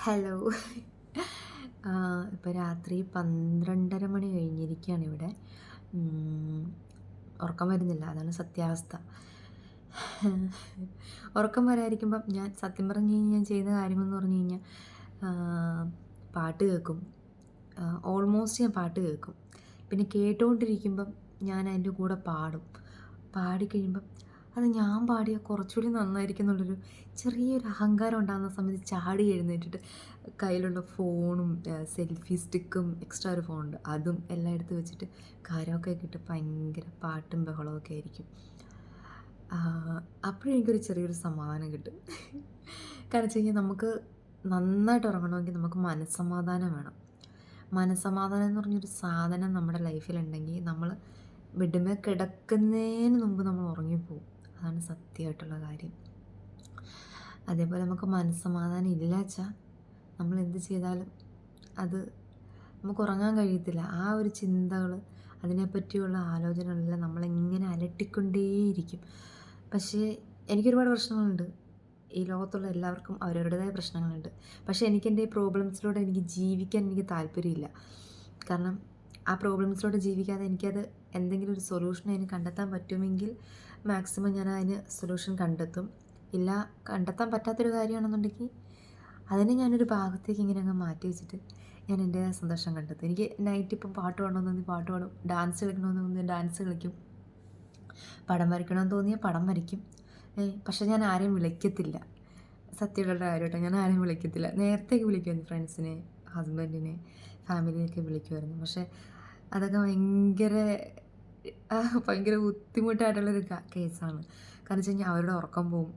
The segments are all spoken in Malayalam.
ഹലോ. ഇപ്പോൾ രാത്രി പന്ത്രണ്ടര മണി കഴിഞ്ഞിരിക്കുകയാണ് ഇവിടെ. ഉറക്കം വരുന്നില്ല. അതാണ് സത്യാവസ്ഥ. ഉറക്കം വരാതിരിക്കുമ്പം ഞാൻ സത്യം പറഞ്ഞു കഴിഞ്ഞാൽ ഞാൻ ചെയ്യുന്ന കാര്യമെന്ന് പറഞ്ഞു കഴിഞ്ഞാൽ പാട്ട് കേൾക്കും. ഓൾമോസ്റ്റ് ഞാൻ പാട്ട് കേൾക്കും. പിന്നെ കേട്ടുകൊണ്ടിരിക്കുമ്പം ഞാൻ അതിന്റെ കൂടെ പാടും. പാടിക്കഴിയുമ്പം അത് ഞാൻ പാടിയ കുറച്ചുകൂടി നന്നായിരിക്കും എന്നുള്ളൊരു ചെറിയൊരു അഹങ്കാരം ഉണ്ടാകുന്ന സമയത്ത് ചാടി എഴുന്നേറ്റിട്ട് കയ്യിലുള്ള ഫോണും സെൽഫി സ്റ്റിക്കും എക്സ്ട്രാ ഒരു ഫോണുണ്ട്. അതും എല്ലാം എടുത്ത് വെച്ചിട്ട് കാര്യമൊക്കെ കിട്ട് ഭയങ്കര പാട്ടും ബഹളമൊക്കെ ആയിരിക്കും. അപ്പോഴും എനിക്കൊരു ചെറിയൊരു സമാധാനം കിട്ടും. കാരണം വെച്ച് കഴിഞ്ഞാൽ നമുക്ക് നന്നായിട്ട് ഉറങ്ങണമെങ്കിൽ നമുക്ക് മനസ്സമാധാനം വേണം. മനസ്സമാധാനം എന്ന് പറഞ്ഞൊരു സാധനം നമ്മുടെ ലൈഫിലുണ്ടെങ്കിൽ നമ്മൾ ബെഡ്മേ കിടക്കുന്നതിന് മുമ്പ് നമ്മൾ ഉറങ്ങിപ്പോവും. അതാണ് സത്യമായിട്ടുള്ള കാര്യം. അതേപോലെ നമുക്ക് മനസ്സമാധാനം ഇല്ല വെച്ചാൽ നമ്മൾ എന്ത് ചെയ്താലും അത് നമുക്ക് ഉറങ്ങാൻ കഴിയത്തില്ല. ആ ഒരു ചിന്തകൾ അതിനെപ്പറ്റിയുള്ള ആലോചനകളെല്ലാം നമ്മളെങ്ങനെ അലട്ടിക്കൊണ്ടേയിരിക്കും. പക്ഷേ എനിക്കൊരുപാട് പ്രശ്നങ്ങളുണ്ട്. ഈ ലോകത്തുള്ള എല്ലാവർക്കും അവരവരുടേതായ പ്രശ്നങ്ങളുണ്ട്. പക്ഷേ എനിക്ക് എന്റെ ഈ പ്രോബ്ലംസിലൂടെ എനിക്ക് ജീവിക്കാൻ എനിക്ക് താല്പര്യമില്ല. കാരണം ആ പ്രോബ്ലംസിലൂടെ ജീവിക്കാതെ എനിക്കത് എന്തെങ്കിലും ഒരു സൊല്യൂഷൻ അതിന് കണ്ടെത്താൻ പറ്റുമെങ്കിൽ മാക്സിമം ഞാൻ അതിന് സൊല്യൂഷൻ കണ്ടെത്തും. ഇല്ല കണ്ടെത്താൻ പറ്റാത്തൊരു കാര്യമാണെന്നുണ്ടെങ്കിൽ അതിനെ ഞാനൊരു ഭാഗത്തേക്ക് ഇങ്ങനെ അങ്ങ് മാറ്റി വെച്ചിട്ട് ഞാൻ എന്റെ സന്തോഷം കണ്ടെത്തും. എനിക്ക് നൈറ്റ് ഇപ്പം പാട്ട് പാടണമെന്ന് തോന്നി പാട്ട് പാടും. ഡാൻസ് കളിക്കണമെന്ന് തോന്നി ഡാൻസ് കളിക്കും. പടം വരയ്ക്കണമെന്ന് തോന്നിയാൽ പടം വരയ്ക്കും. പക്ഷേ ഞാൻ ആരെയും വിളിക്കത്തില്ല. സത്യമുള്ള കാര്യമായിട്ട് ഞാൻ ആരെയും വിളിക്കത്തില്ല. നേരത്തേക്ക് വിളിക്കുമായിരുന്നു ഫ്രണ്ട്സിനെ ഹസ്ബൻഡിനെ ഫാമിലിയൊക്കെ വിളിക്കുമായിരുന്നു. പക്ഷേ അതൊക്കെ ഭയങ്കര ഭയങ്കര ബുദ്ധിമുട്ടായിട്ടുള്ളൊരു കേസാണ്. കാരണം വെച്ച് കഴിഞ്ഞാൽ അവരുടെ ഉറക്കം പോവും.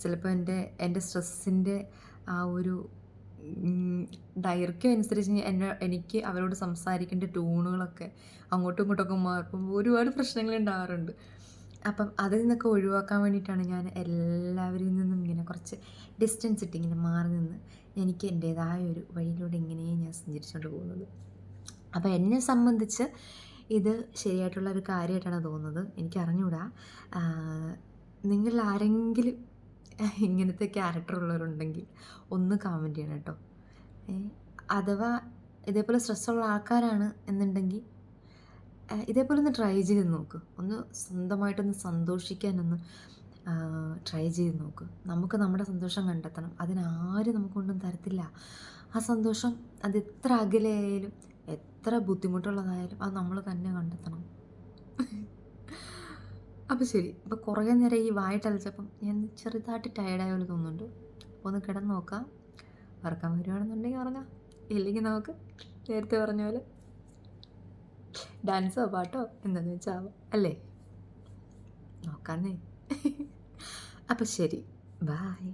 ചിലപ്പോൾ എന്റെ എന്റെ സ്ട്രെസ്സിന്റെ ആ ഒരു ദൈർഘ്യം അനുസരിച്ച് എന്നെ എനിക്ക് അവരോട് സംസാരിക്കേണ്ട ട്യൂണുകളൊക്കെ അങ്ങോട്ടും ഇങ്ങോട്ടൊക്കെ മാറുമ്പോൾ ഒരുപാട് പ്രശ്നങ്ങൾ ഉണ്ടാകാറുണ്ട് അപ്പം അതിൽ നിന്നൊക്കെ ഒഴിവാക്കാൻ വേണ്ടിയിട്ടാണ് ഞാൻ എല്ലാവരിൽ നിന്നും ഇങ്ങനെ കുറച്ച് ഡിസ്റ്റൻസ് ഇട്ട് ഇങ്ങനെ മാറി നിന്ന് എനിക്ക് എന്റേതായ ഒരു വഴിയിലൂടെ ഇങ്ങനെ ഞാൻ സഞ്ചരിച്ചുകൊണ്ട് പോകുന്നത്. അപ്പോൾ എന്നെ സംബന്ധിച്ച് ഇത് ശരിയായിട്ടുള്ള ഒരു കാര്യമായിട്ടാണ് തോന്നുന്നത്. എനിക്ക് അറിഞ്ഞൂടാ നിങ്ങളിൽ ആരെങ്കിലും ഇങ്ങനത്തെ ക്യാരക്ടർ ഉള്ളവരുണ്ടെങ്കിൽ ഒന്ന് കമന്റ് ചെയ്യണം കേട്ടോ. അഥവാ ഇതേപോലെ സ്ട്രെസ്സുള്ള ആൾക്കാരാണ് എന്നുണ്ടെങ്കിൽ ഇതേപോലെ ഒന്ന് ട്രൈ ചെയ്ത് നോക്ക്. ഒന്ന് സ്വന്തമായിട്ടൊന്ന് സന്തോഷിക്കാനൊന്ന് ട്രൈ ചെയ്ത് നോക്ക്. നമുക്ക് നമ്മുടെ സന്തോഷം കണ്ടെത്തണം. അതിനാരും നമുക്കൊന്നും തരത്തില്ല. ആ സന്തോഷം അത് എത്ര അകലെയായാലും എത്ര ബുദ്ധിമുട്ടുള്ളതായാലും അത് നമ്മൾ തന്നെ കണ്ടെത്തണം. അപ്പോൾ ശരി ഇപ്പോൾ കുറേ നേരം ഈ വായിട്ടലച്ചപ്പം ഞാൻ ചെറുതായിട്ട് ടയർഡായ പോലെ തോന്നുന്നുണ്ട്. അപ്പോൾ ഒന്ന് കിടന്ന് നോക്കാം. വറക്കാൻ വരുവാണെന്നുണ്ടെങ്കിൽ ഉറങ്ങാം. ഇല്ലെങ്കിൽ നമുക്ക് നേരത്തെ പറഞ്ഞ പോലെ ഡാൻസോ പാട്ടോ എന്താണെന്ന് വെച്ചാൽ അല്ലേ? നോക്കാന്നേ. അപ്പം ശരി ബായ്